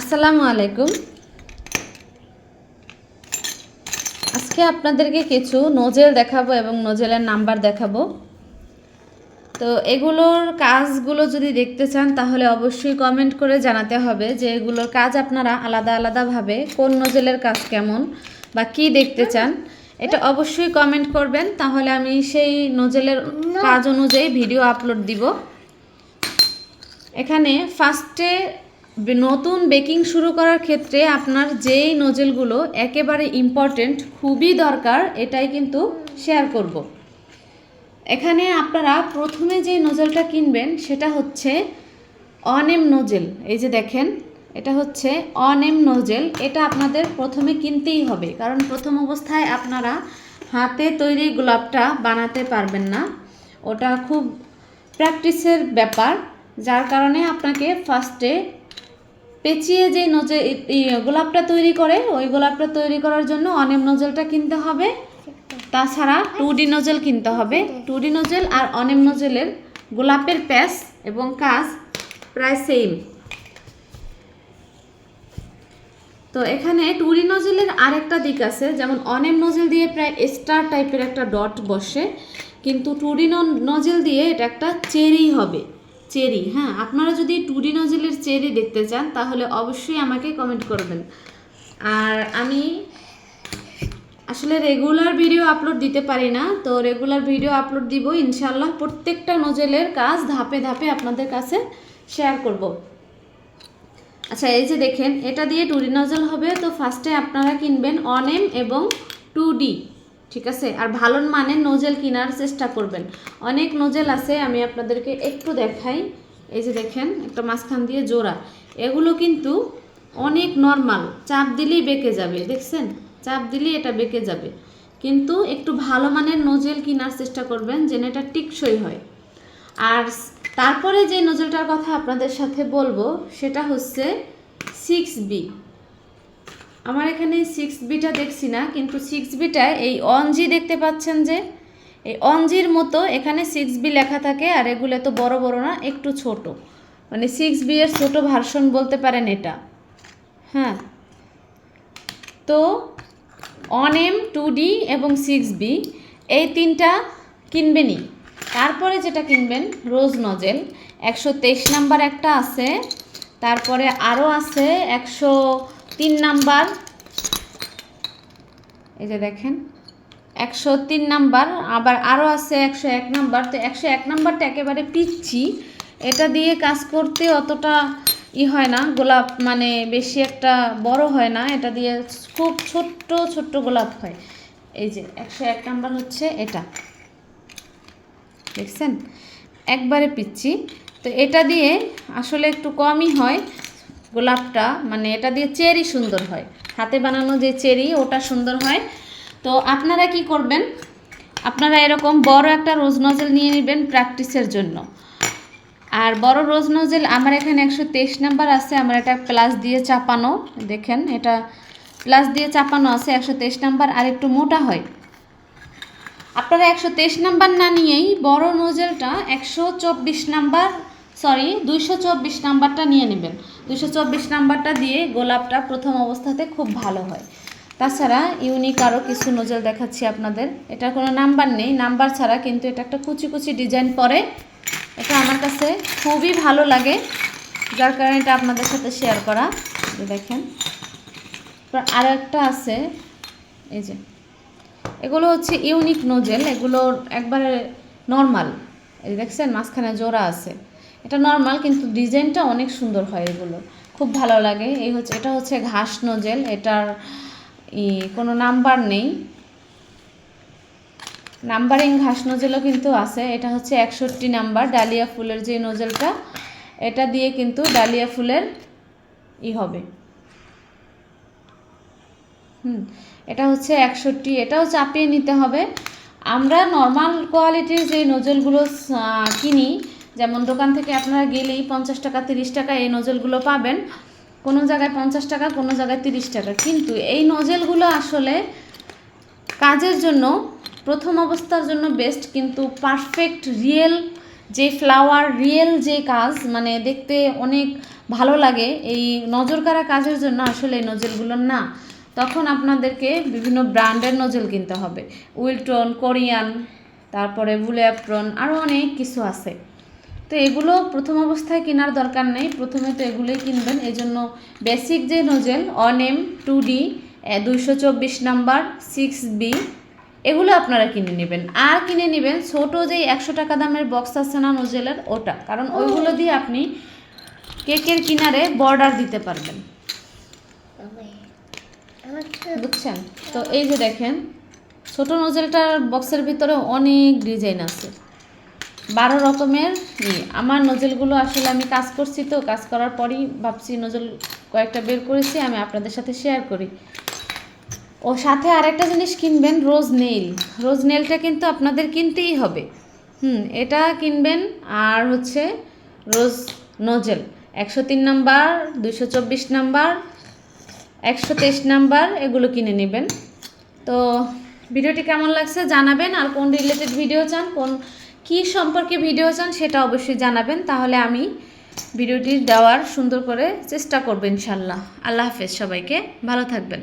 আসসালামু আলাইকুম। আজকে আপনাদেরকে কিছু নোজেল দেখাবো এবং নোজেলের নাম্বার দেখাবো। তো এগুলোর কাজগুলো যদি দেখতে চান, তাহলে অবশ্যই কমেন্ট করে জানাতে হবে যে এগুলোর কাজ আপনারা আলাদা আলাদাভাবে কোন নোজেলের কাজ কেমন বা কি দেখতে চান। এটা অবশ্যই কমেন্ট করবেন, তাহলে আমি সেই নোজেলের কাজ অনুযায়ী ভিডিও আপলোড দিব। এখানে ফার্স্টে নতুন বেকিং শুরু করার ক্ষেত্রে আপনার যেই নজেলগুলো একেবারে ইম্পর্টেন্ট খুবই দরকার, এটাই কিন্তু শেয়ার করব। এখানে আপনারা প্রথমে যে নজেলটা কিনবেন, সেটা হচ্ছে অনেম নোজেল এই যে দেখেন, এটা হচ্ছে অনেম নোজেল এটা আপনাদের প্রথমে কিনতেই হবে, কারণ প্রথম অবস্থায় আপনারা হাতে তৈরি গোলাপটা বানাতে পারবেন না। ওটা খুব প্র্যাকটিসের ব্যাপার, যার কারণে আপনাকে ফার্স্টে পেঁচিয়ে যে নজে গোলাপটা তৈরি করে, ওই গোলাপটা তৈরি করার জন্য অনেম নজেলটা কিনতে হবে। তাছাড়া টু ডি নজেল কিনতে হবে। টু ডি নজেল আর অনেম নজেলের গোলাপের প্যাস এবং কাজ প্রায় সেম তো এখানে টুরি নজেলের আরেকটা দিক আছে, যেমন অনেম নজেল দিয়ে প্রায় স্টার টাইপের একটা ডট বসে, কিন্তু টুরি নজেল দিয়ে এটা একটা চেরি হবে। চেরি হ্যাঁ? আপনারা যদি টুরি নজেলের চেরি দেখতে চান, তাহলে অবশ্যই আমাকে কমেন্ট করবেন। আর আমি আসলে রেগুলার ভিডিও আপলোড দিতে পারি না, তো রেগুলার ভিডিও আপলোড দিব ইনশাল্লাহ প্রত্যেকটা নজেলের কাজ ধাপে ধাপে আপনাদের কাছে শেয়ার করব। আচ্ছা এই যে দেখেন, এটা দিয়ে টুরি নজল হবে, তো ফার্স্টে আপনারা কিনবেন অনেম এবং টু ডি ঠিক আছে? আর ভালো মানের নোজেল কেনার চেষ্টা করবেন। অনেক নোজেল আছে, আমি আপনাদেরকে একটু দেখাই। এই যে দেখেন, একটা মাঝখান দিয়ে জোড়া। এগুলো কিন্তু অনেক নর্মাল চাপ দিলেই বেঁকে যাবে, দেখছেন? চাপ দিলেই এটা বেঁকে যাবে। কিন্তু একটু ভালো মানের নোজেল কেনার চেষ্টা করবেন যেন এটা টিকসই হয়। আর তারপরে যে নোজেলটার কথা আপনাদের সাথে বলব, সেটা হচ্ছে সিক্স বি আমার এখানে সিক্স বিটা দেখছি না, কিন্তু সিক্স বিটায় এই অনজি দেখতে পাচ্ছেন যে, এই অনজির মতো এখানে সিক্স বি লেখা থাকে, আর এগুলো তো বড় বড় না, একটু ছোট। মানে সিক্স বি এর ছোটো ভার্সন বলতে পারেন এটা। হ্যাঁ। তো অন এম টু ডি এবং সিক্স বি এই তিনটা কিনবেনই। তারপরে যেটা কিনবেন রোজ নজেল একশো তেইশ নাম্বার একটা আছে, তারপরে আরও আছে একশো তিন নাম্বার। এই যে দেখেন, একশো তিন নাম্বার, আবার আরও আছে একশো এক নাম্বার। তো একশো এক নাম্বারটা একেবারে পিচ্ছি। এটা দিয়ে কাজ করতে অতটা ই হয় না, গোলাপ মানে বেশি একটা বড় হয় না, এটা দিয়ে খুব ছোট্ট ছোট্ট গোলাপ হয়। এই যে একশো এক নাম্বার হচ্ছে এটা। দেখছেন? একবারে পিচ্ছি। তো এটা দিয়ে আসলে একটু কমই হয়। গোলাপটা মানে এটা দিয়ে চেরি সুন্দর হয়। হাতে বানানো যে চেরি, ওটা সুন্দর হয়। তো আপনারা কি করবেন? আপনারা এরকম বড় একটা রোজ নজেল নিয়ে নেবেন প্র্যাকটিসের জন্য। আর বড় রোজ নজেল, আমার এখানে একশো তেইশ নাম্বার আছে, আমার এটা প্লাস দিয়ে চাপানো, দেখেন এটা প্লাস দিয়ে চাপানো আছে, একশো তেইশ নাম্বার, আর একটু মোটা হয়। আপনারা একশো তেইশ নাম্বার না নিয়েই বড় নোজেলটা একশো চব্বিশ নাম্বার সরি দুইশো চব্বিশ নাম্বারটা নিয়ে নেবেন। দুইশো চব্বিশ নাম্বারটা দিয়ে গোলাপটা প্রথম অবস্থাতে খুব ভালো হয়। তাছাড়া ইউনিক আরও কিছু নোজেল দেখাচ্ছি আপনাদের। এটা কোনো নাম্বার নেই। নাম্বার ছাড়া কিন্তু এটা একটা কুচি কুচি ডিজাইন পরে। এটা আমার কাছে খুবই ভালো লাগে। যার কারণে এটা আপনাদের সাথে শেয়ার করা। দেখেন। আর একটা আছে। এই যে। এগুলো হচ্ছে ইউনিক নোজেল এগুলো একবারে নর্মাল এই দেখছেন? মাঝখানে জোড়া আছে। এটা নর্মাল কিন্তু ডিজাইনটা অনেক সুন্দর হয় এগুলো। খুব ভালো লাগে। এই হচ্ছে, এটা হচ্ছে ঘাস নোজেল। এটার ই, কোনো নাম্বার নেই। নাম্বারিং ঘাস নোজেলও কিন্তু আছে। এটা হচ্ছে একষট্টি নাম্বার, ডালিয়া ফুলের যে নোজেলটা, এটা দিয়ে কিন্তু ডালিয়া ফুলের ই হবে। হুম, এটা হচ্ছে একষট্টি। এটাও চাপিয়ে নিতে হবে। আমরা নর্মাল কোয়ালিটির যে নোজেলগুলো কিনি যেমন দোকান থেকে আপনারা গেলেই পঞ্চাশ টাকা, তিরিশ টাকা এই নোজেলগুলো পাবেন। কোনো জায়গায় পঞ্চাশ টাকা, কোনো জায়গায় তিরিশ টাকা। কিন্তু এই নজেলগুলো আসলে কাজের জন্য, প্রথম অবস্থার জন্য বেস্ট কিন্তু পারফেক্ট রিয়েল যে ফ্লাওয়ার রিয়েল যে কাজ মানে দেখতে অনেক ভালো লাগে, এই নজর কাড়া কাজের জন্য আসলে এই নজেলগুলো না। তখন আপনাদেরকে বিভিন্ন ব্র্যান্ডের নজেল কিনতে হবে। উইলটন, কোরিয়ান, তারপরে বুলেপ্রন আরও অনেক কিছু আছে। তো এগুলো প্রথম অবস্থায় কেনার দরকার নেই। প্রথমে তো এগুলোই কিনবেন। এই জন্য বেসিক যে nozzle one M two D দুইশো চব্বিশ নাম্বার সিক্স বি এগুলো আপনারা কিনে নেবেন। আর কিনে নেবেন ছোটো যে একশো টাকা দামের বক্স আছে না নোজেলের ওটা। কারণ ওইগুলো দিয়ে আপনি কেকের কিনারে বর্ডার দিতে পারবেন। বুঝছেন? তো এই যে দেখেন ছোট নোজেলটার বক্সের ভিতরে অনেক ডিজাইন আছে। বারো রকমের ই। আমার নজেলগুলো আসলে আমি কাজ করছি তো, কাজ করার পরই ভাবছি নজেল কয়েকটা বের করেছি, আমি আপনাদের সাথে শেয়ার করি। ও সাথে আরেকটা জিনিস কিনবেন রোজ নেইল রোজ নেইলটা কিন্তু আপনাদের কিনতেই হবে। হুম, এটা কিনবেন, আর হচ্ছে রোজ নজেল একশো তিন নাম্বার দুশো চব্বিশ নাম্বার, একশো তেইশ নাম্বার, এগুলো কিনে নেবেন। তো, ভিডিওটি কেমন লাগছে জানাবেন, আর কোন রিলেটেড ভিডিও চান, কোন কী সম্পর্কে ভিডিও চান সেটা অবশ্যই জানাবেন, তাহলে আমি ভিডিওটি দেওয়ার সুন্দর করে চেষ্টা করব ইনশাল্লাহ। আল্লাহ হাফেজ সবাইকে, ভালো থাকবেন।